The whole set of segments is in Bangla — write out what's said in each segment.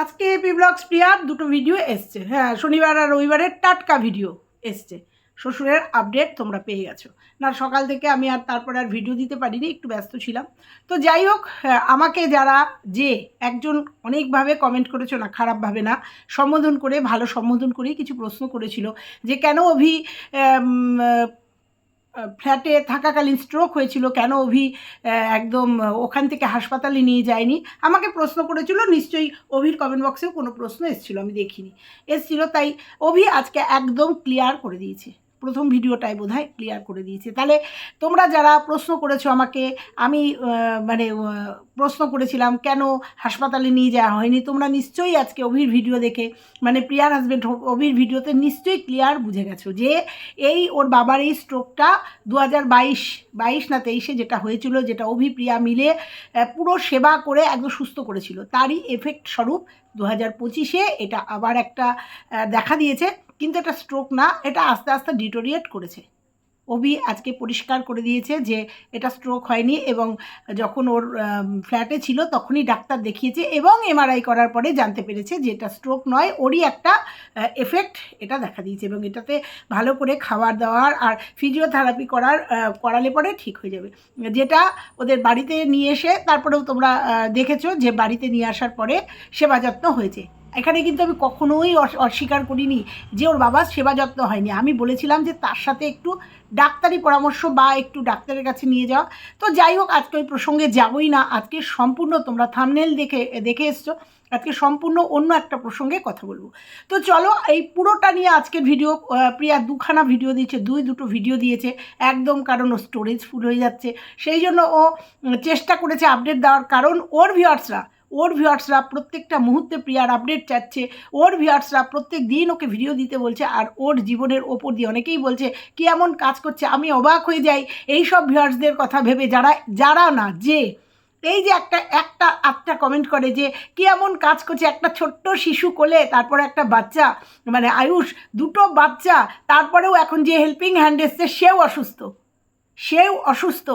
আজকে এপি ব্লগস প্রিয়ার দুটো ভিডিও এসছে। হ্যাঁ শনিবার আর রবিবারের টাটকা ভিডিও এসছে। শ্বশুরের আপডেট তোমরা পেয়ে গেছো। না সকাল থেকে আমি আর তারপরে আর ভিডিও দিতে পারিনি একটু ব্যস্ত ছিলাম। তো যাই হোক হ্যাঁ, আমাকে যারা যে একজন অনেকভাবে কমেন্ট করেছ না খারাপভাবে না সম্বোধন করে ভালো সম্বোধন করেই কিছু প্রশ্ন করেছিল যে কেন অভি ফ্ল্যাটে থাকাকালীন স্ট্রোক হয়েছিল, কেন অভি একদম ওখান থেকে হাসপাতালে নিয়ে যায়নি? আমাকে প্রশ্ন করেছিল, নিশ্চয়ই অভির কমেন্ট বক্সেও কোনো প্রশ্ন এসেছিল, আমি দেখিনি। এসেছিল, তাই অভি আজকে একদম ক্লিয়ার করে দিয়েছে। প্রথম ভিডিওটাই বোধহয় ক্লিয়ার করে দিয়েছে। তাহলে তোমরা যারা প্রশ্ন করেছ আমাকে, আমি মানে প্রশ্ন করেছিলাম কেন হাসপাতালে নিয়ে যাওয়া হয়নি, তোমরা নিশ্চয়ই আজকে অভির ভিডিও দেখে মানে প্রিয়ার হাজব্যান্ড অভির ভিডিওতে নিশ্চয়ই ক্লিয়ার বুঝে গেছো যে এই ওর বাবার এই স্ট্রোকটা দু হাজার বাইশ বাইশ না তেইশে যেটা হয়েছিল, যেটা অভি, প্রিয়া মিলে পুরো সেবা করে একদম সুস্থ করেছিল। তারই এফেক্ট স্বরূপ দু হাজার পঁচিশে এটা আবার একটা দেখা দিয়েছে। কিন্তু এটা স্ট্রোক না, এটা আস্তে আস্তে ডিটোরিয়েট করেছে। অভি আজকে পরিষ্কার করে দিয়েছে যে এটা স্ট্রোক হয়নি এবং যখন ওর ফ্ল্যাটে ছিল তখনই ডাক্তার দেখিয়েছে এবং এমআরআই করার পরে জানতে পেরেছে যে এটা স্ট্রোক নয়, ওরই একটা এফেক্ট এটা দেখা দিয়েছে এবং এটাতে ভালো করে খাবার দাবার আর ফিজিওথেরাপি করার করালে পরে ঠিক হয়ে যাবে। যেটা ওদের বাড়িতে নিয়ে এসে তারপরেও তোমরা দেখেছ যে বাড়িতে নিয়ে আসার পরে সেবা যত্ন হয়েছে। এখানে কিন্তু আমি কখনোই অস- অস্বীকার করিনি যে ওর বাবার সেবা যত্ন হয়নি। আমি বলেছিলাম যে তার সাথে একটু ডাক্তারি পরামর্শ বা একটু ডাক্তারের কাছে নিয়ে যাওয়া। তো যাই হোক, আজকে ওই প্রসঙ্গে যাবই না। আজকে সম্পূর্ণ তোমরা থামনেল দেখে দেখে এসছো। আজকে সম্পূর্ণ অন্য একটা প্রসঙ্গে কথা বলব। তো চলো, এই পুরোটা নিয়ে আজকের ভিডিও প্রিয়া দুখানা ভিডিও দিয়েছে, দুই দুটো ভিডিও দিয়েছে। একদম কারণ ও স্টোরেজ ফুল হয়ে যাচ্ছে। সেই জন্য ও চেষ্টা করেছে আপডেট দেওয়ার। কারণ ওর ভিউয়ার্সরা ওর ভিউয়ার্সরা প্রত্যেকটা মুহূর্তে প্রিয়ার আপডেট চাচ্ছে, ওর ভিউয়ার্সরা প্রত্যেক দিন ওকে ভিডিও দিতে বলছে আর ওর জীবনের ওপর দিয়ে অনেকেই বলছে কি এমন কাজ করছে? আমি অবাক হয়ে যাই। এই সব ভিউয়ার্সদের কথা ভেবে যারা যারা না, যে, এই যে একটা একটা, আটটা কমেন্ট করে যে কি এমন কাজ করছে? একটা ছোট্ট শিশু কোলে, তারপরে একটা বাচ্চা মানে আয়ুষ, দুটো বাচ্চা, তারপরেও এখন যে হেল্পিং হ্যান্ড এসছে, সেও অসুস্থ। সেও অসুস্থ।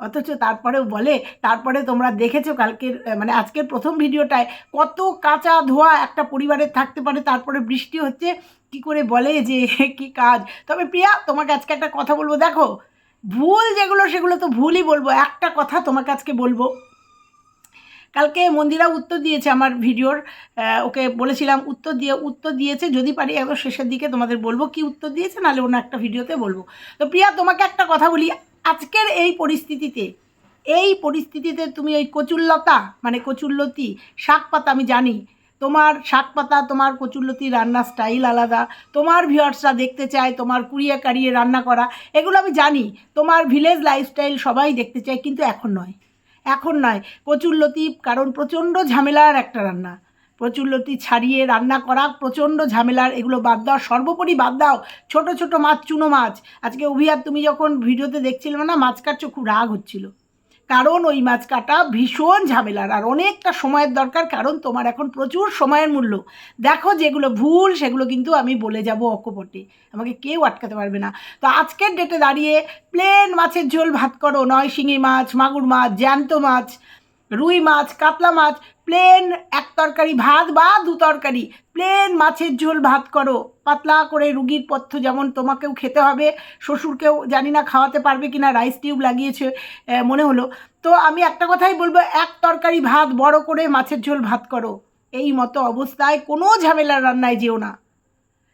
অথচ তারপরেও বলে, তারপরে তোমরা দেখেছ কালকের মানে আজকের প্রথম ভিডিওটায় কত কাঁচা ধোয়া একটা পরিবারের থাকতে পারে, তারপরে বৃষ্টি হচ্ছে, কি করে বলে যে কি কাজ? তবে প্রিয়া, তোমাকে আজকে একটা কথা বলব, দেখো, ভুল যেগুলো সেগুলো তো ভুলই বলব, একটা কথা তোমাকে আজকে বলব। কালকে মন্দিরা উত্তর দিয়েছে আমার ভিডিওর ওকে বলেছিলাম উত্তর দিয়ে, উত্তর দিয়েছে, যদি পারি একদম শেষের দিকে তোমাদের বলব, কি উত্তর দিয়েছে, নাহলে অন্য একটা ভিডিওতে বলব। তো প্রিয়া, তোমাকে একটা কথা বলি আজকের এই পরিস্থিতিতে এই পরিস্থিতিতে তুমি ওই কচুল্লতা মানে কচুল্লতি শাক পাতা আমি জানি, তোমার শাক পাতা তোমার কচুল্লতি রান্নার স্টাইল আলাদা, তোমার ভিউয়ার্সরা দেখতে চায় তোমার কুড়িয়ে কাড়িয়ে রান্না করা, এগুলো আমি জানি, তোমার ভিলেজ লাইফস্টাইল সবাই দেখতে চায়, কিন্তু এখন নয়। এখন নয় কচুল্লতি কারণ প্রচণ্ড ঝামেলার একটা রান্না। প্রচুল্লতি ছাড়িয়ে রান্না করা, প্রচণ্ড ঝামেলার, এগুলো বাদ দাও। সর্বোপরি বাদ দাও। ছোট ছোট মাছ, চুনো মাছ। আজকে অভিয়ার তুমি যখন ভিডিওতে দেখছিলে না, মাছ কাটছো, খুব রাগ হচ্ছিল। কারণ ওই মাছ কাটা ভীষণ ঝামেলার, আর অনেকটা সময়ের দরকার, কারণ তোমার এখন প্রচুর সময়ের মূল্য। দেখো যেগুলো ভুল, সেগুলো কিন্তু আমি বলে যাব অকপটে। আমাকে কেউ আটকাতে পারবে না। তো আজকের ডেটে দাঁড়িয়ে প্লেন মাছের ঝোল ভাত করো। নয় শিঙি মাছ, মাগুর মাছ, জ্যান্ত মাছ রুই মাছ, কাতলা মাছ প্লেন এক তরকারি ভাত বা দু তরকারি। প্লেন মাছের ঝোল ভাত করো। পাতলা করে রুগীর পথ্য যেমন তোমাকেও খেতে হবে, শ্বশুরকেও জানি না খাওয়াতে পারবে কিনা রাইস টিউব লাগিয়েছে মনে হলো। তো আমি একটা কথাই বলব, এক তরকারি ভাত বড় করে মাছের ঝোল ভাত করো। এই মতো অবস্থায় কোনো ঝামেলার রান্নায় যেও না।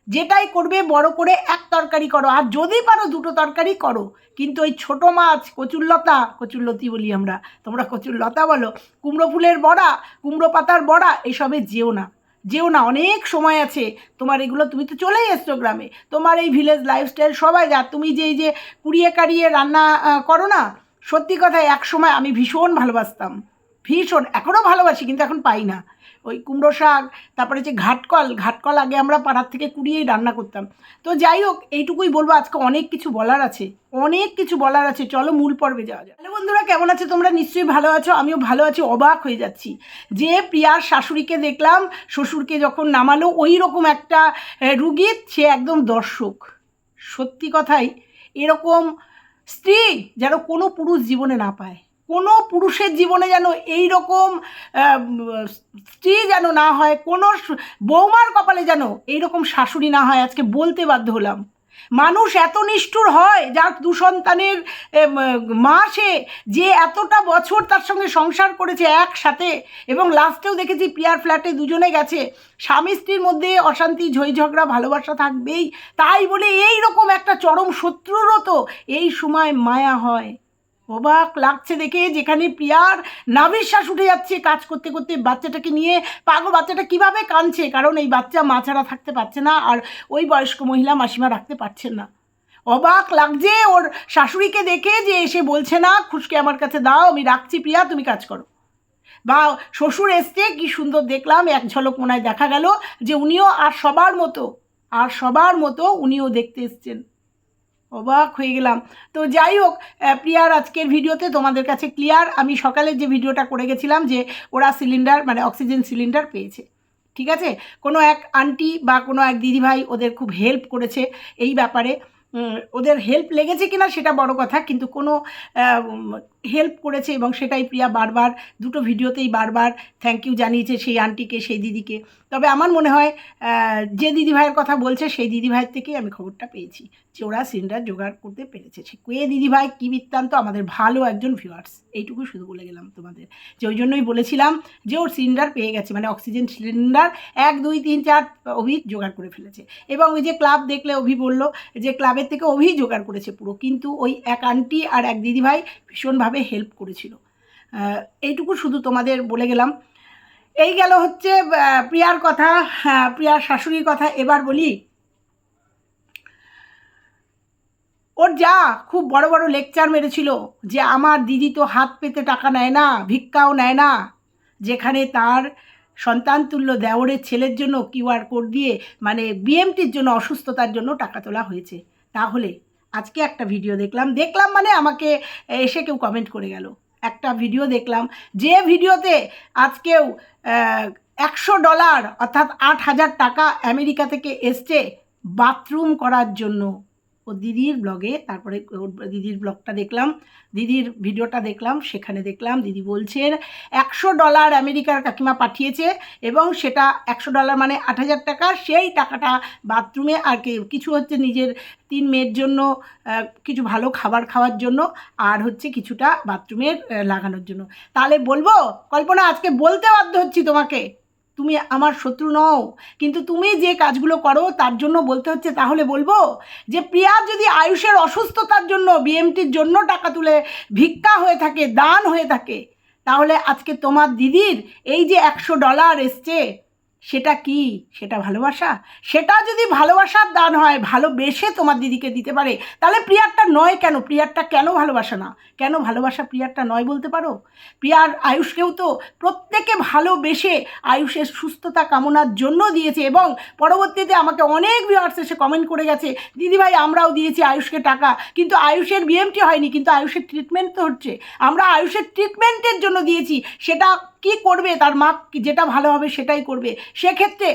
যেটাই করবে, বড় করে এক তরকারি করো। আর যদি পারো দুটো তরকারি করো। কিন্তু ওই ছোট মাছ, কচুরলতা, কচুরলতি বলি আমরা, তোমরা কচুরলতা বলো, কুমড়ো ফুলের বড়া, কুমড়ো পাতার বড়া, এসবে যেও না। যেও না, অনেক সময় আছে। তোমার এগুলো, তুমি তো চলেই এসছো গ্রামে। তোমার এই ভিলেজ লাইফস্টাইল সবাই যা, তুমি যে এই যে কুড়িয়ে কাড়িয়ে রান্না করো না, সত্যি কথা এক সময় আমি ভীষণ ভালোবাসতাম। ভীষণ এখনও ভালোবাসি, কিন্তু এখন পাই না। ওই কুমড়ো শাক তারপরে যে ঘাটকল ঘাটকল আগে আমরা পাড়ার থেকে কুড়িয়েই রান্না করতাম। তো যাই হোক এইটুকুই বলব আজকে অনেক কিছু বলার আছে অনেক কিছু বলার আছে চলো মূল পর্বে যাওয়া যায় হ্যালো বন্ধুরা কেমন আছে তোমরা? নিশ্চয়ই ভালো আছো আমিও ভালো আছি অবাক হয়ে যাচ্ছি। যে প্রিয়ার শাশুড়িকে দেখলাম শ্বশুরকে যখন নামালো ওই রকম একটা আহ, রুগী সে একদম দর্শক। সত্যি কথাই এরকম স্ত্রী যেন কোনো পুরুষ জীবনে না পায়। কোনো পুরুষের জীবনে যেন এই রকম স্ত্রী যেন না হয়, কোনো বৌমার কপালে যেন এই রকম শাশুড়ি না হয়, আজকে বলতে বাধ্য হলাম। মানুষ এত নিষ্ঠুর হয়, যার দু সন্তানের মা সে, যে এতটা বছর তার সঙ্গে সংসার করেছে একসাথে, এবং লাস্টেও দেখেছি পিয়ার ফ্ল্যাটে দুজনে গেছে, স্বামী স্ত্রীর মধ্যে অশান্তি ঝগড়া ভালোবাসা থাকবেই, তাই বলে এই রকম একটা চরম শত্রুরও তো এই সময় মায়া হয়। অবাক লাগছে দেখে যেখানে প্রিয়ার নাবিশ্বাস উঠে যাচ্ছে কাজ করতে করতে বাচ্চাটাকে নিয়ে। পাগল বাচ্চাটা কীভাবে কাঁদছে? কারণ এই বাচ্চা মা ছাড়া থাকতে পারছে না আর ওই বয়স্ক মহিলা মাসিমা রাখতে পারছেন না। অবাক লাগছে ওর শাশুড়িকে দেখে যে এসে বলছে, না, খুশকে আমার কাছে দাও, আমি রাখছি প্রিয়া, তুমি কাজ করো। বা শ্বশুর এসছে, কি সুন্দর দেখলাম, এক ঝলক মনে হয় দেখা গেল যে উনিও আর সবার মতো, আর সবার মতো উনিও দেখতে এসছেন। অবাক হয়ে গেলাম। তো যাই হোক প্রিয়ার আজকের ভিডিওতে তোমাদের কাছে ক্লিয়ার আমি সকালে যে ভিডিওটা করে গেছিলাম যে ওরা সিলিন্ডার মানে অক্সিজেন সিলিন্ডার পেয়েছে। ঠিক আছে? কোনো এক আন্টি বা কোনো এক দিদিভাই ওদের খুব হেল্প করেছে এই ব্যাপারে। ওদের হেল্প লেগেছে কিনা সেটা বড় কথা, কিন্তু কোনো হেল্প করেছে এবং সেটাই প্রিয়া বারবার, দুটো ভিডিওতেই বারবার থ্যাংক ইউ জানিয়েছে সেই আন্টিকে সেই দিদিকে। তবে আমার মনে হয় যে দিদিভাইয়ের কথা বলছে, সেই দিদিভাইয়ের থেকেই আমি খবরটা পেয়েছি যে ওরা সিলিন্ডার জোগাড় করতে পেরেছে। সে কে দিদিভাই, কী বৃত্তান্ত, আমাদের ভালো একজন ভিউয়ার্স এইটুকু শুধু বলে গেলাম তোমাদের। যে ওই জন্যই বলেছিলাম যে ওর সিলিন্ডার পেয়ে গেছে মানে অক্সিজেন সিলিন্ডার এক, দুই, তিন, চার অভি জোগাড় করে ফেলেছে। এবং ওই যে ক্লাব দেখলে অভি বলল যে ক্লাবের থেকে অভি জোগাড় করেছে পুরো। কিন্তু ওই এক আন্টি আর এক দিদিভাই ভীষণভাবে হেল্প করেছিল। এইটুকু শুধু তোমাদের বলে গেলাম। এই গেল হচ্ছে প্রিয়ার কথা প্রিয়ার শাশুড়ির কথা। এবার বলি, ওর যা খুব বড় বড় লেকচার মেরেছিল যে আমার দিদি তো হাত পেতে টাকা নেয় না, ভিক্ষাও নেয় না। যেখানে তার সন্তান তুল্য দেওরের ছেলের জন্য কিউআর কোড দিয়ে মানে বিএমটির জন্য অসুস্থতার জন্য টাকা তোলা হয়েছে। তাহলে আজকে একটা ভিডিও দেখলাম। দেখলাম মানে আমাকে এসে কেউ কমেন্ট করে গেল। একটা ভিডিও দেখলাম যে ভিডিওতে আজকেও একশো ডলার অর্থাৎ আট হাজার টাকা আমেরিকা থেকে এসছে বাথরুম করার জন্য। ও দিদির ব্লগে তারপরে দিদির ব্লগটা দেখলাম, দিদির ভিডিওটা দেখলাম, সেখানে দেখলাম, দিদি বলছেন একশো ডলার আমেরিকার কাকিমা পাঠিয়েছে এবং সেটা একশো ডলার মানে আট হাজার টাকা, সেই টাকাটা বাথরুমে আর কিছু হচ্ছে নিজের তিন মেয়ের জন্য কিছু ভালো খাবার খাওয়ার জন্য আর হচ্ছে কিছুটা বাথরুমের লাগানোর জন্য। তাহলে বলব, কল্পনা, আজকে বলতে বাধ্য হচ্ছি তোমাকে। তুমি আমার শত্রু নও। কিন্তু তুমি যে কাজগুলো করো, তার জন্য বলতে হচ্ছে, তাহলে বলব যে প্রিয়া যদি আয়ুষের অসুস্থতার জন্য বিএমটির জন্য টাকা তুলে ভিক্ষা হয়ে থাকে, দান হয়ে থাকে, তাহলে আজকে তোমার দিদির এই যে একশো ডলার এসছে সেটা কি? সেটা ভালোবাসা? সেটা যদি ভালোবাসার দান হয়, ভালোবেসে তোমার দিদিকে দিতে পারে, তাহলে প্রিয়ারটা নয় কেন? প্রিয়ারটা কেন ভালোবাসা না? কেন ভালোবাসা প্রিয়ারটা নয় বলতে পারো? প্রিয়ার আয়ুষকেও তো প্রত্যেকে ভালোবেসে আয়ুষের সুস্থতা কামনার জন্য দিয়েছে এবং পরবর্তীতে আমাকে অনেক ভিউয়ার্স এসে কমেন্ট করে গেছে, দিদিভাই, আমরাও দিয়েছি আয়ুষকে টাকা। কিন্তু আয়ুষের বিএমটি হয়নি, কিন্তু আয়ুষের ট্রিটমেন্ট তো হচ্ছে। আমরা আয়ুষের ট্রিটমেন্টের জন্য দিয়েছি, সেটা কি করবে? তার মা যেটা ভালো হবে সেটাই করবে। সেক্ষেত্রে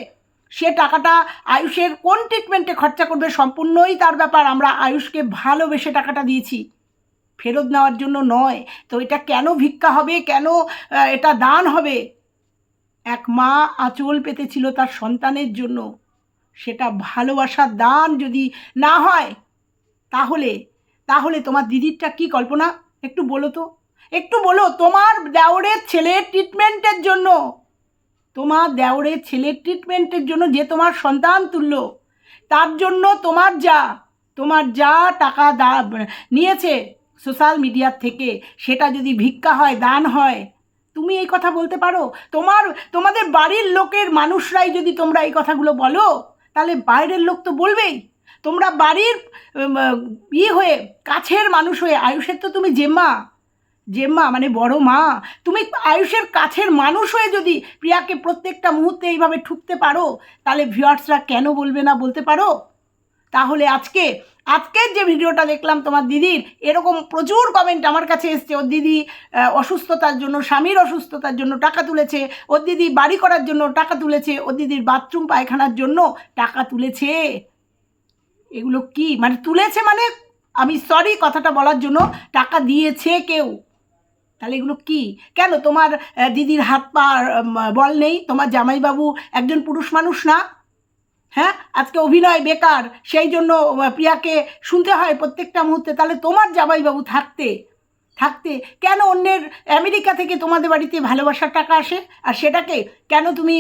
সে টাকাটা আয়ুষের কোন ট্রিটমেন্টে খরচা করবে সম্পূর্ণই তার ব্যাপার। আমরা আয়ুষকে ভালোবেসে টাকাটা দিয়েছি। ফেরত নেওয়ার জন্য নয়। তো এটা কেন ভিক্ষা হবে? কেন এটা দান হবে? এক মা আঁচল পেতেছিল তার সন্তানের জন্য। সেটা ভালোবাসার দান যদি না হয়, তাহলে তাহলে তোমার দিদিরটা কি কল্পনা? একটু বলো তো। একটু বলো, তোমার দেওরের ছেলের ট্রিটমেন্টের জন্য, তোমার দেওরের ছেলের ট্রিটমেন্টের জন্য যে তোমার সন্তান তুল্য তার জন্য তোমার যা তোমার যা টাকা দা, নিয়েছে সোশ্যাল মিডিয়ার থেকে, সেটা যদি ভিক্ষা হয়, দান হয়, তুমি এই কথা বলতে পারো? তোমার, তোমাদের বাড়ির লোকের মানুষরাই যদি তোমরা এই কথাগুলো বলো, তাহলে বাইরের লোক তো বলবেই। তোমরা বাড়ির ই হয়ে, কাছের মানুষ হয়ে, আয়ুষের তো তুমি জেম্মা। জেম্মা মানে বড় মা, তুমি আয়ুষের কাছের মানুষ হয়ে যদি প্রিয়াকে প্রত্যেকটা মুহূর্তে এইভাবে ঠুকতে পারো, তাহলে ভিউয়ার্সরা কেন বলবে না বলতে পারো? তাহলে আজকে, আজকের যে ভিডিওটা দেখলাম তোমার দিদির, এরকম প্রচুর কমেন্ট আমার কাছে এসছে। ওর দিদি অসুস্থতার জন্য, স্বামীর অসুস্থতার জন্য টাকা তুলেছে। ওর দিদি বাড়ি করার জন্য টাকা তুলেছে। ওর দিদির বাথরুম পায়খানার জন্য টাকা তুলেছে। এগুলো কি? মানে তুলেছে মানে আমি সরি কথাটা বলার জন্য টাকা দিয়েছে কেউ। তাহলে এগুলো কি? কেন? তোমার দিদির হাত পা বল নেই? তোমার জামাইবাবু একজন পুরুষ মানুষ না? হ্যাঁ? আজকে অভিনয় বেকার, সেই জন্য প্রিয়াকে শুনতে হয় প্রত্যেকটা মুহূর্তে। তাহলে তোমার জামাইবাবু থাকতে থাকতে কেন অন্যের আমেরিকা থেকে তোমাদের বাড়িতে ভালোবাসার টাকা আসে? আর সেটাকে কেন তুমি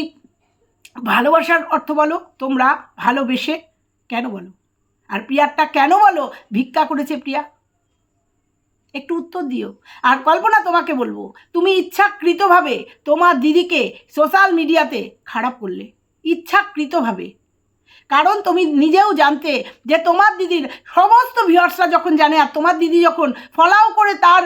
ভালোবাসার অর্থ বলো? তোমরা ভালোবেসে কেন বলো? আর প্রিয়ারটা কেন বলো? ভিক্ষা করেছে প্রিয়া। একটু উত্তর দিও। আর কল্পনা তোমাকে বলব, তুমি ইচ্ছাকৃতভাবে তোমার দিদিকে সোশ্যাল মিডিয়াতে খারাপ করলে, ইচ্ছাকৃতভাবে। কারণ তুমি নিজেও জানতে যে তোমার দিদির সমস্ত ভিউয়ার্সরা যখন জানে আর তোমার দিদি যখন ফলাও করে তার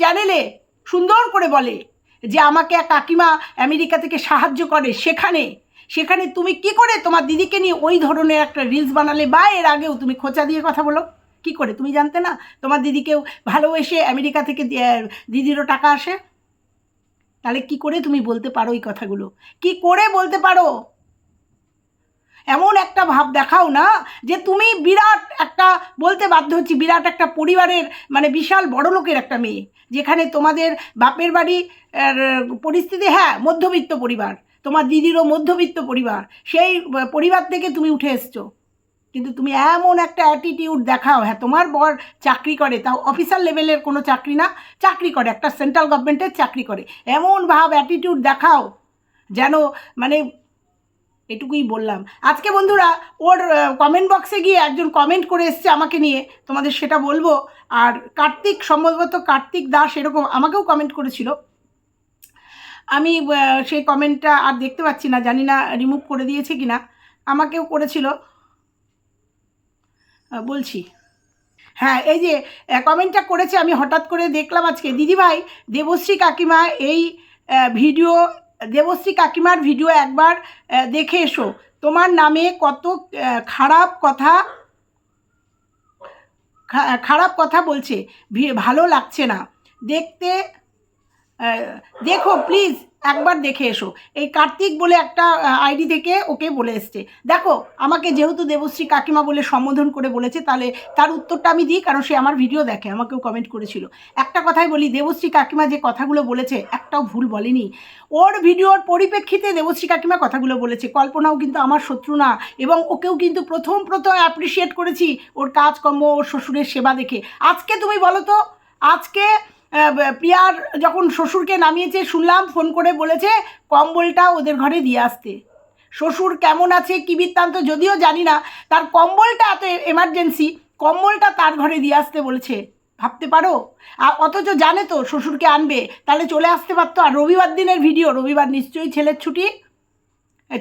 চ্যানেলে সুন্দর করে বলে যে আমাকে এক কাকিমা আমেরিকা থেকে সাহায্য করে সেখানে সেখানে তুমি কি করে তোমার দিদিকে নিয়ে ওই ধরনের একটা রিলস বানালে বা এর আগেও তুমি খোঁচা দিয়ে কথা বলো? কি করে? তুমি জানতে না? তোমার দিদিকেও ভালোবেসে আমেরিকা থেকে দিদিরও টাকা আসে? তাহলে কি করে তুমি বলতে পারো এই কথাগুলো? কি করে বলতে পারো? এমন একটা ভাব দেখাও না যে তুমি বিরাট একটা, বলতে বাধ্য হচ্ছি, বিরাট একটা পরিবারের মানে বিশাল বড় লোকের একটা মেয়ে, যেখানে তোমাদের বাপের বাড়ি পরিস্থিতি হ্যাঁ মধ্যবিত্ত পরিবার, তোমার দিদিরও মধ্যবিত্ত পরিবার, সেই, পরিবার থেকে তুমি উঠে এসছো। কিন্তু তুমি এমন একটা অ্যাটিটিউড দেখাও হ্যাঁ তোমার বর চাকরি করে, তাও অফিসার লেভেলের কোনো চাকরি না, চাকরি করে, একটা সেন্ট্রাল গভর্নমেন্টের চাকরি করে। এমন ভাব অ্যাটিটিউড দেখাও, যেন মানে এটুকুই বললাম। আজকে বন্ধুরা, ওর কমেন্ট বক্সে গিয়ে একজন কমেন্ট করে এসছে আমাকে নিয়ে, তোমাদের সেটা বলব। আর কার্তিক, সম্ভবত কার্তিক দাস এরকম আমাকেও কমেন্ট করেছিল। আমি সেই কমেন্টটা আর দেখতে পাচ্ছি না, জানি না রিমুভ করে দিয়েছে কি না আমাকেও করেছিল। বলছি। হ্যাঁ এই যে কমেন্টটা করেছে, আমি হঠাৎ করে দেখলাম আজকে। দিদিভাই, দেবশ্রী কাকিমা, এই ভিডিও, দেবশ্রী কাকিমার ভিডিও একবার দেখে এসো। তোমার নামে কত খারাপ কথা খারাপ কথা বলছে। ভালো লাগছে না। দেখতে দেখো প্লিজ একবার দেখে এসো। এই কার্তিক বলে একটা আইডি থেকে ওকে বলে এসছে। দেখো, আমাকে যেহেতু দেবশ্রী কাকিমা বলে সম্বোধন করে বলেছে, তাহলে তার উত্তরটা আমি দিই, কারণ সে আমার ভিডিও দেখে, আমাকেও কমেন্ট করেছিল। একটা কথাই বলি, দেবশ্রী কাকিমা যে কথাগুলো বলেছে, একটাও ভুল বলেনি। ওর ভিডিওর পরিপ্রেক্ষিতে দেবশ্রী কাকিমা কথাগুলো বলেছে। কল্পনাও কিন্তু আমার শত্রু না, এবং ওকেও কিন্তু প্রথম প্রথম অ্যাপ্রিসিয়েট করেছি ওর কাজকর্ম, ওর শ্বশুরের সেবা দেখে। আজকে তুমি বলো তো, আজকে প্রিয়ার যখন শ্বশুরকে নামিয়েছে, শুনলাম, ফোন করে বলেছে, কম্বলটা ওদের ঘরে দিয়ে আসতে। শ্বশুর কেমন আছে কী বৃত্তান্ত যদিও জানি না, তার কম্বলটা এত এমার্জেন্সি কম্বলটা তার ঘরে দিয়ে আসতে বলেছে। ভাবতে পারো? আর অথচ জানে তো শ্বশুরকে আনবে। তাহলে চলে আসতে পারতো। আর রবিবার দিনের ভিডিও রবিবার নিশ্চয়ই ছেলের ছুটি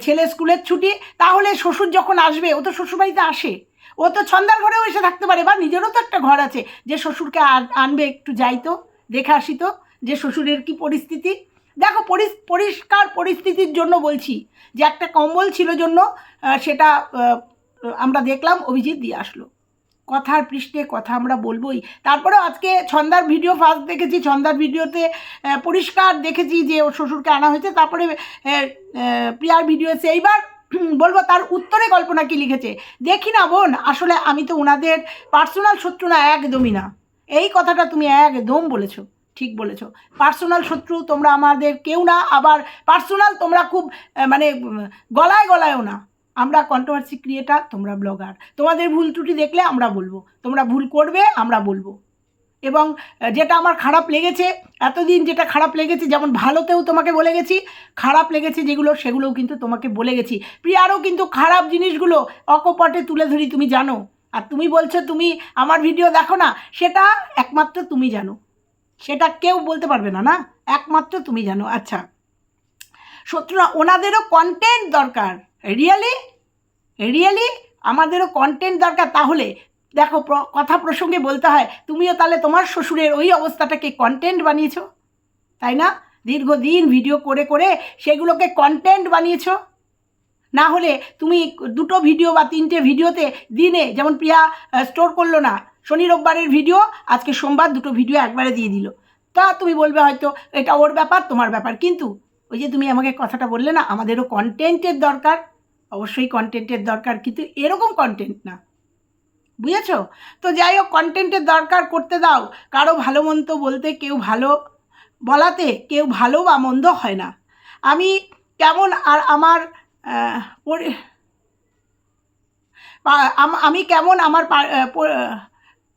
ছেলে স্কুলের ছুটি। তাহলে শ্বশুর যখন আসবে, ও তো শ্বশুরবাড়িতে আসে। ও তো ছন্দার ঘরেও এসে থাকতে পারে, বা নিজেরও তো একটা ঘর আছে। যে শ্বশুরকে আন- আনবে, একটু যাইতো দেখে আসি তো যে শ্বশুরের কি পরিস্থিতি। দেখো পরিষ্কার পরিস্থিতির জন্য বলছি, যে একটা কম্বল ছিল জন্য সেটা আমরা দেখলাম, অভিজিৎ দিয়ে আসলো। কথার পৃষ্ঠে কথা আমরা বলবোই। তারপরেও আজকে ছন্দার ভিডিও ফার্স্ট দেখেছি, ছন্দার ভিডিওতে পরিষ্কার দেখেছি যে ওর শ্বশুরকে আনা হয়েছে। তারপরে প্রিয়ার ভিডিও এসে এইবার বলব তার উত্তরে কল্পনা কি লিখেছে। দেখি না বোন, আসলে আমি তো ওনাদের পার্সোনাল শত্রু না, একদমই না। এই কথাটা তুমি একদম বলেছ, ঠিক বলেছ। পার্সোনাল শত্রু তোমরা আমাদের কেউ না, আবার পার্সোনাল তোমরা খুব মানে গলায় গলায়ও না। আমরা কন্ট্রোভার্সি ক্রিয়েটার তোমরা ব্লগার তোমাদের ভুল ত্রুটি দেখলে আমরা বলব। তোমরা ভুল করবে, আমরা বলব। এবং যেটা আমার খারাপ লেগেছে, এতদিন যেটা খারাপ লেগেছে, যেমন ভালোতেও তোমাকে বলে গেছি, খারাপ লেগেছে যেগুলো, সেগুলোও কিন্তু তোমাকে বলে গেছি। প্রিয়ারও কিন্তু খারাপ জিনিসগুলো অকপটে তুলে ধরি, তুমি জানো। আর তুমি বলছো তুমি আমার ভিডিও দেখো না, সেটা একমাত্র তুমি জানো। সেটা কেউ বলতে পারবে না না? একমাত্র তুমি জানো। আচ্ছা। শত্রুরা, ওনাদেরও কন্টেন্ট দরকার। রিয়েলি রিয়েলি আমাদেরও কন্টেন্ট দরকার। তাহলে দেখো কথা প্রসঙ্গে বলতে হয়, তুমিও তাহলে তোমার শ্বশুরের ওই অবস্থাটাকে কন্টেন্ট বানিয়েছো, তাই না? দীর্ঘদিন ভিডিও করে করে সেগুলোকে কন্টেন্ট বানিয়েছো। না হলে তুমি দুটো ভিডিও বা তিনটে ভিডিওতে দিনে, যেমন প্রিয়া স্টোর করল না, শনি রোববারের ভিডিও আজকে সোমবার দুটো ভিডিও একবারে দিয়ে দিল। তা তুমি বলবে হয়তো, এটা ওর ব্যাপার, তোমার ব্যাপার। কিন্তু ওই যে তুমি আমাকে কথাটা বললে না, আমাদেরও কন্টেন্টের দরকার। অবশ্যই কন্টেন্টের দরকার, কিন্তু এরকম কন্টেন্ট না। বুঝেছ? তো যাই হোক কন্টেন্টের দরকার করতে দাও। কারও ভালো মন্দ বলতে কেউ ভালো বলাতে কেউ ভালো বা মন্দ হয় না। আমি কেমন আর আমার আম- কেমন আমার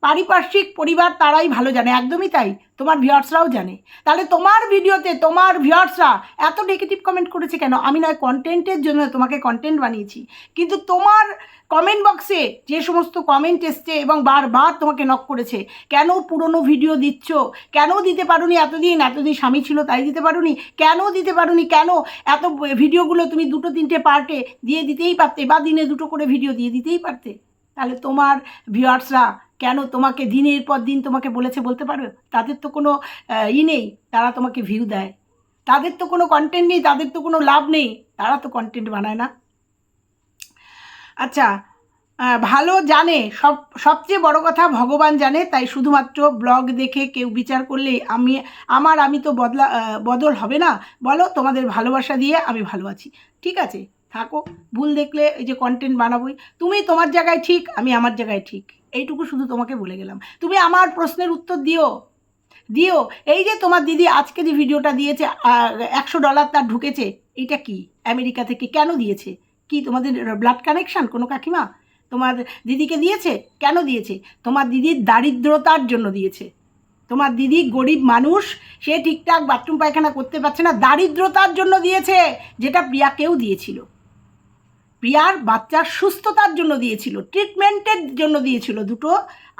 পারিপার্শ্বিক পরিবার তারাই ভালো জানে, একদমই তাই। তোমার ভিউয়ার্সরাও জানে। তাহলে তোমার ভিডিওতে, তোমার ভিউয়ার্সরা এত নেগেটিভ কমেন্ট করেছে কেন? আমি নয় কন্টেন্টের জন্য তোমাকে কন্টেন্ট বানিয়েছি। কিন্তু তোমার কমেন্ট বক্সে যে সমস্ত কমেন্ট এসছে এবং বারবার তোমাকে নক করেছে, কেন পুরনো ভিডিও দিচ্ছ? কেন দিতে পারোনি এতদিন? এতদিন স্বামী ছিল, তাই দিতে পারোনি? কেন দিতে পারোনি? কেন এত ভিডিওগুলো তুমি দুটো, তিনটে পার্টে দিয়ে দিতেই পারতে? বা দিনে দুটো করে ভিডিও দিয়ে দিতেই পারতে? তাহলে তোমার ভিউয়ার্সরা কেন তোমাকে দিনের পর দিন তোমাকে বলেছে বলতে পারো তাদের তো কোনো ই নেই, তারা তোমাকে ভিউ দেয়। তাদের তো কোনো কন্টেন্ট নেই, তাদের তো কোনো লাভ নেই, তারা তো কন্টেন্ট বানায় না। আচ্ছা ভালো জানে, সব, সবচেয়ে বড় কথা ভগবান জানে, তাই শুধুমাত্র ব্লগ দেখে কেউ বিচার করলে আমি, আমার, আমি তো বদলা বদল হবে না। বলো, তোমাদের ভালোবাসা দিয়ে আমি ভালো আছি। ঠিক আছে, থাকো, ভুল দেখলে এই যে কন্টেন্ট বানাবোই। তুমি তোমার জায়গায় ঠিক, আমি আমার জায়গায় ঠিক। এইটুকু শুধু তোমাকে বলে গেলাম। তুমি আমার প্রশ্নের উত্তর দিও। দিও। এই যে তোমার দিদি আজকে যে ভিডিওটা দিয়েছে একশো ডলার তার ঢুকেছে, এটা কি? আমেরিকা থেকে কেন দিয়েছে? কি তোমাদের ব্লাড কানেকশন কোনো কাকিমা? তোমার দিদিকে দিয়েছে? কেন দিয়েছে? তোমার দিদির দারিদ্রতার জন্য দিয়েছে। তোমার দিদি গরিব মানুষ, সে ঠিকঠাক বাথরুম পায়খানা করতে পারছে না, দারিদ্রতার জন্য দিয়েছে, যেটা প্রিয়াকেও দিয়েছিল। প্রিয়ার বাচ্চার সুস্থতার জন্য দিয়েছিল ট্রিটমেন্টের জন্য দিয়েছিল দুটো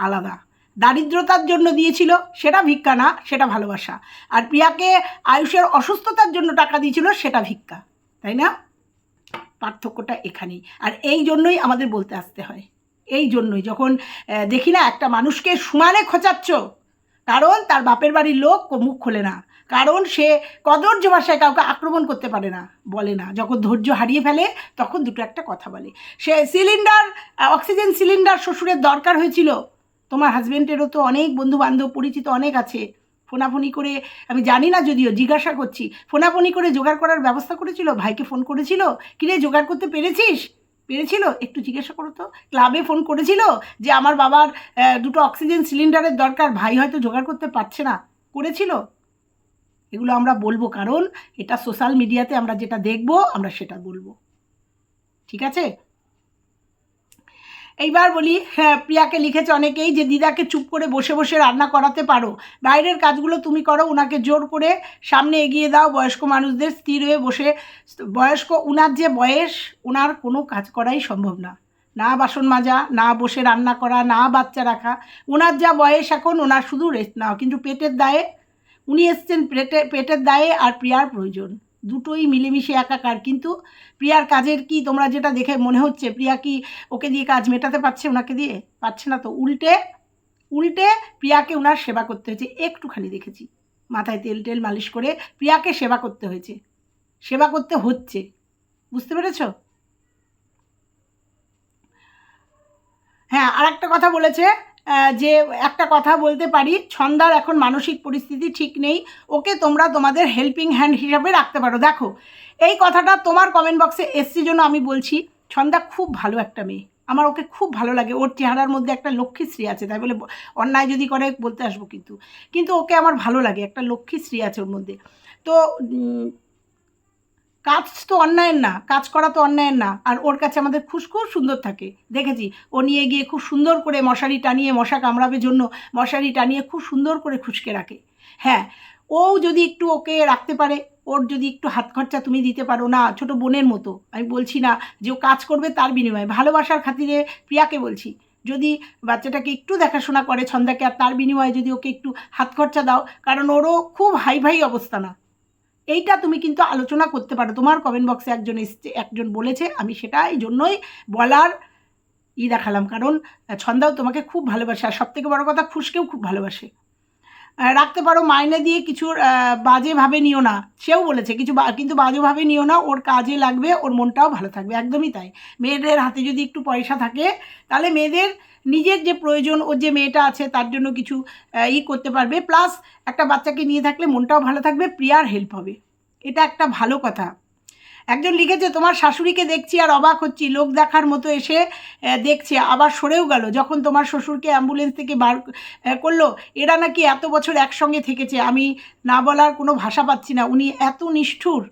আলাদা। দারিদ্রতার জন্য দিয়েছিল, সেটা ভিক্ষা না, সেটা ভালোবাসা। আর প্রিয়াকে আয়ুষের অসুস্থতার জন্য টাকা দিয়েছিল, সেটা ভিক্ষা, তাই না? পার্থক্যটা এখানেই। আর এই জন্যই আমাদের বলতে আসতে হয়। এই জন্যই যখন দেখি না, একটা মানুষকে সমানে খোঁচাচ্ছ, কারণ তার বাপের বাড়ির লোক মুখ খোলে না। কারণ সে কদর্য ভাষায় কাউকে আক্রমণ করতে পারে না, বলে না। যখন ধৈর্য হারিয়ে ফেলে, তখন দুটো একটা কথা বলে। সে সিলিন্ডার অক্সিজেন সিলিন্ডার শ্বশুরের দরকার হয়েছিল। তোমার হাজবেন্ডেরও তো অনেক বন্ধু বান্ধব পরিচিত অনেক আছে। ফোনাফোনি করে, আমি জানি না যদিও, জিজ্ঞাসা করছি। ফোনাফোনি করে জোগাড় করার ব্যবস্থা করেছিল? ভাইকে ফোন করেছিল? কিরে, জোগাড় করতে পেরেছিস? পেরেছিল? একটু জিজ্ঞাসা করো তো। ক্লাবে ফোন করেছিল যে, আমার বাবার দুটো অক্সিজেন সিলিন্ডারের দরকার। ভাই হয়তো জোগাড় করতে পারছে না। করেছিল? এগুলো আমরা বলব কারণ এটা সোশ্যাল মিডিয়াতে আমরা যেটা দেখব, আমরা সেটা বলব। ঠিক আছে? এইবার বলি হ্যাঁ প্রিয়াকে লিখেছে অনেকেই যে, দিদাকে চুপ করে বসে বসে রান্না করাতে পারো। বাইরের কাজগুলো তুমি করো ওনাকে জোর করে সামনে এগিয়ে দাও। বয়স্ক মানুষদের স্থির হয়ে বসে, বয়স্ক ওনার যে বয়স ওনার কোনো কাজ করাই সম্ভব না। না বাসন মাজা, না বসে রান্না করা, না বাচ্চা রাখা। ওনার যা বয়স এখন ওনার শুধু রেস্ট নাও। কিন্তু পেটের দায়ে উনি এসছেন পেটে, পেটের দায়ে আর প্রিয়ার প্রয়োজন। দুটোই মিলেমিশে একাকার। কিন্তু প্রিয়ার কাজের কি তোমরা যেটা দেখে মনে হচ্ছে, প্রিয়া কি ওকে দিয়ে কাজ মেটাতে পারছে ওনাকে দিয়ে? পারছে না তো। উল্টে উল্টে প্রিয়াকে ওনার সেবা করতে হয়েছে। একটুখানি দেখেছি। মাথায় তেল টেল মালিশ করে প্রিয়াকে সেবা করতে হয়েছে। সেবা করতে হচ্ছে। বুঝতে পেরেছ? হ্যাঁ আর একটা কথা বলেছে যে একটা কথা বলতে পারি, ছন্দার এখন মানসিক পরিস্থিতি ঠিক নেই। ওকে তোমরা তোমাদের হেল্পিং হ্যান্ড হিসাবে রাখতে পারো। দেখো, এই কথাটা তোমার কমেন্ট বক্সে এসছি জন্য আমি বলছি, ছন্দা খুব ভালো একটা মেয়ে। আমার ওকে খুব ভালো লাগে। ওর চেহারার মধ্যে একটা লক্ষ্মীশ্রী আছে। তাই বলে অন্যায় যদি করে, বলতে আসব কিন্তু। কিন্তু ওকে আমার ভালো লাগে। একটা লক্ষ্মীশ্রী আছে ওর মধ্যে। তো কাজ তো অন্যায়ের না, কাজ করা তো অন্যায়ের না। আর ওর কাছে আমাদের খুশ, খুব সুন্দর থাকে। দেখেছি, ও নিয়ে গিয়ে খুব সুন্দর করে মশারি টানিয়ে, মশা কামড়াবে জন্য মশারি টানিয়ে খুব সুন্দর করে খুশকে রাখে। হ্যাঁ ও যদি একটু ওকে রাখতে পারে, ওর যদি একটু হাত খরচা তুমি দিতে পারো, না, ছোট বোনের মতো। আমি বলছি না যে ও কাজ করবে তার বিনিময়ে, ভালোবাসার খাতিরে প্রিয়াকে বলছি। যদি বাচ্চাটাকে একটু দেখাশোনা করে ছন্দাকে, আর তার বিনিময়ে যদি ওকে একটু হাত খরচা দাও, কারণ ওরও খুব হাই ভাই অবস্থা না। এইটা তুমি কিন্তু আলোচনা করতে পারো। তোমার কমেন্ট বক্সে একজন এসছে, একজন বলেছে, আমি সেটা এই জন্যই বলার ই দেখালাম। কারণ ছন্দাও তোমাকে খুব ভালোবাসে। আর সব থেকে বড় কথা, খুশকেও খুব ভালোবাসে। রাখতে পারো, মাইনে দিয়ে কিছু বাজেভাবে নিও না। সেও বলেছে, কিছু কিন্তু বাজেভাবে নিও না, ওর কাজে লাগবে, ওর মনটাও ভালো থাকবে। একদমই তাই। মেয়েদের হাতে যদি একটু পয়সা থাকে, তাহলে মেয়েদের নিজের যে প্রয়োজন ওর যে মেয়েটা আছে তার জন্য কিছু ই করতে পারবে। প্লাস একটা বাচ্চাকে নিয়ে থাকলে মনটাও ভালো থাকবে, প্রিয়ার হেল্প হবে। এটা একটা ভালো কথা। একজন লিখেছে, তোমার শাশুড়িকে দেখছি আর অবাক হচ্ছি। লোক দেখার মতো এসে দেখছে, আবার সরেও গেল। যখন তোমার শ্বশুরকে অ্যাম্বুলেন্স থেকে বার করল, এরা নাকি এত বছর একসঙ্গে থেকেছে। আমি না বলার কোনো ভাষা পাচ্ছি না। উনি এত নিষ্ঠুর।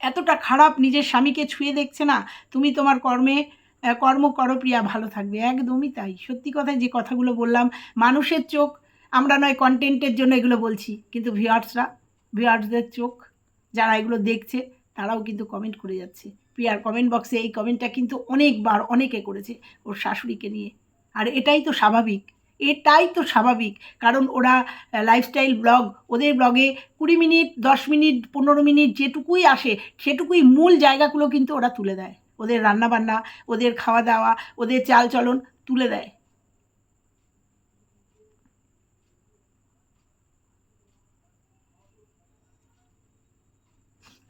এতটা খারাপ, নিজের স্বামীকে ছুঁয়ে দেখছে না। তুমি তোমার কর্মে কর্ম করো প্রিয়া, ভালো থাকবে। একদমই তাই। সত্যি কথায় যে কথাগুলো বললাম, মানুষের চোখ, আমরা নয় কন্টেন্টের জন্য এগুলো বলছি। কিন্তু ভিউয়ার্সরা ভিউয়ার্সদের চোখ, যারা এগুলো দেখছে, তারাও কিন্তু কমেন্ট করে যাচ্ছে। প্রিয়ার কমেন্ট বক্সে এই কমেন্টটা কিন্তু অনেকবার, অনেকে করেছে ওর শাশুড়িকে নিয়ে। আর এটাই তো স্বাভাবিক। এটাই তো স্বাভাবিক। কারণ ওরা লাইফস্টাইল ব্লগ ওদের ব্লগে কুড়ি মিনিট, দশ মিনিট, পনেরো মিনিট যেটুকুই আসে, সেটুকুই মূল জায়গাগুলো কিন্তু ওরা তুলে দেয়। ওদের রান্নাবান্না, ওদের খাওয়া দাওয়া ওদের চাল চলন তুলে দেয়।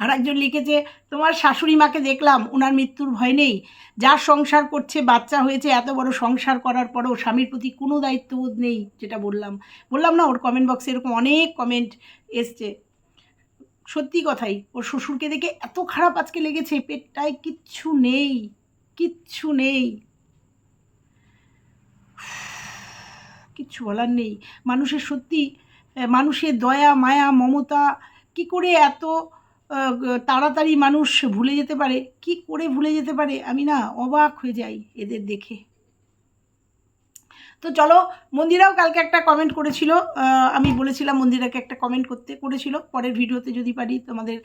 আর একজন লিখেছে, তোমার শাশুড়ি মাকে দেখলাম ওনার মৃত্যুর ভয় নেই। যার সংসার করছে, বাচ্চা হয়েছে, এত বড় সংসার করার পরেও স্বামীর প্রতি কোনো দায়িত্ববোধ নেই। যেটা বললাম। বললাম না, ওর কমেন্ট বক্সে এরকম অনেক কমেন্ট এসছে। সত্যি কথাই, ওর শ্বশুরকে দেখে এত খারাপ আজকে লেগেছে, পেটটায় কিচ্ছু নেই কিচ্ছু নেই। কিচ্ছু বলার নেই। মানুষের সত্যি মানুষের দয়া, মায়া, মমতা, কি করে এত তাড়াতাড়ি মানুষ ভুলে যেতে পারে, কি করে ভুলে যেতে পারে, আমি না অবাক হয়ে যাই এদের দেখে। তো চলো, মন্দিরাও কালকে একটা কমেন্ট করেছিল। আমি বলেছিলাম মন্দিরাকে একটা কমেন্ট করতে, করেছিল। পরের ভিডিওতে যদি পারি তোমাদের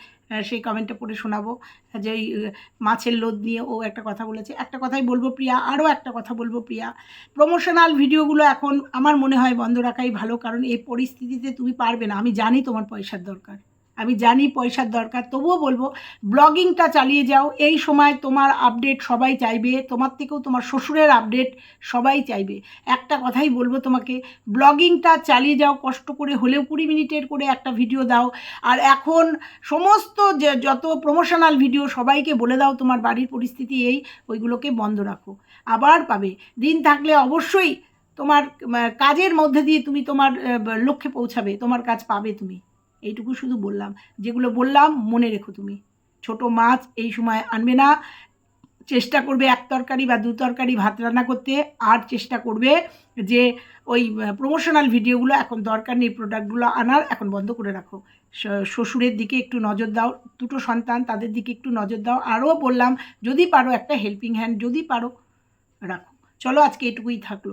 সেই কমেন্টটা পড়ে শোনাবো। যে ওই মাছের লোদ নিয়ে ও একটা কথা বলেছে। একটা কথাই বলব প্রিয়া, আরও একটা কথা বলব প্রিয়া। প্রমোশনাল ভিডিওগুলো এখন আমার মনে হয় বন্ধ রাখাই ভালো, কারণ এই পরিস্থিতিতে তুমি পারবে না। আমি জানি তোমার পয়সার দরকার। আমি জানি পয়সার দরকার, তবুও বলব, ব্লগিংটা চালিয়ে যাও। এই সময় তোমার আপডেট সবাই চাইবে, তোমার থেকেও তোমার শ্বশুরের আপডেট সবাই চাইবে। একটা কথাই বলব তোমাকে, ব্লগিংটা চালিয়ে যাও, কষ্ট করে হলেও কুড়ি মিনিটের করে একটা ভিডিও দাও। আর এখন সমস্ত যে যত প্রমোশনাল ভিডিও সবাইকে বলে দাও, তোমার বাড়ির পরিস্থিতি এই, ওইগুলোকে বন্ধ রাখো। আবার পাবে। দিন থাকলে অবশ্যই তোমার কাজের মধ্যে দিয়ে তুমি তোমার লক্ষ্যে পৌঁছাবে, তোমার কাজ পাবে তুমি। এইটুকু শুধু বললাম। যেগুলো বললাম, মনে রেখো তুমি। ছোট মাছ এই সময় আনবে না। চেষ্টা করবে এক তরকারি বা দু তরকারি ভাত রান্না করতে। আর চেষ্টা করবে যে ওই প্রমোশনাল ভিডিওগুলো এখন দরকার নেই প্রোডাক্টগুলো আনার, এখন বন্ধ করে রাখো। শ্বশুরের দিকে একটু নজর দাও, দুটো সন্তান তাদের দিকে একটু নজর দাও। আরও বললাম, যদি পারো একটা হেল্পিং হ্যান্ড যদি পারো, রাখো। চলো আজকে এটুকুই থাকল।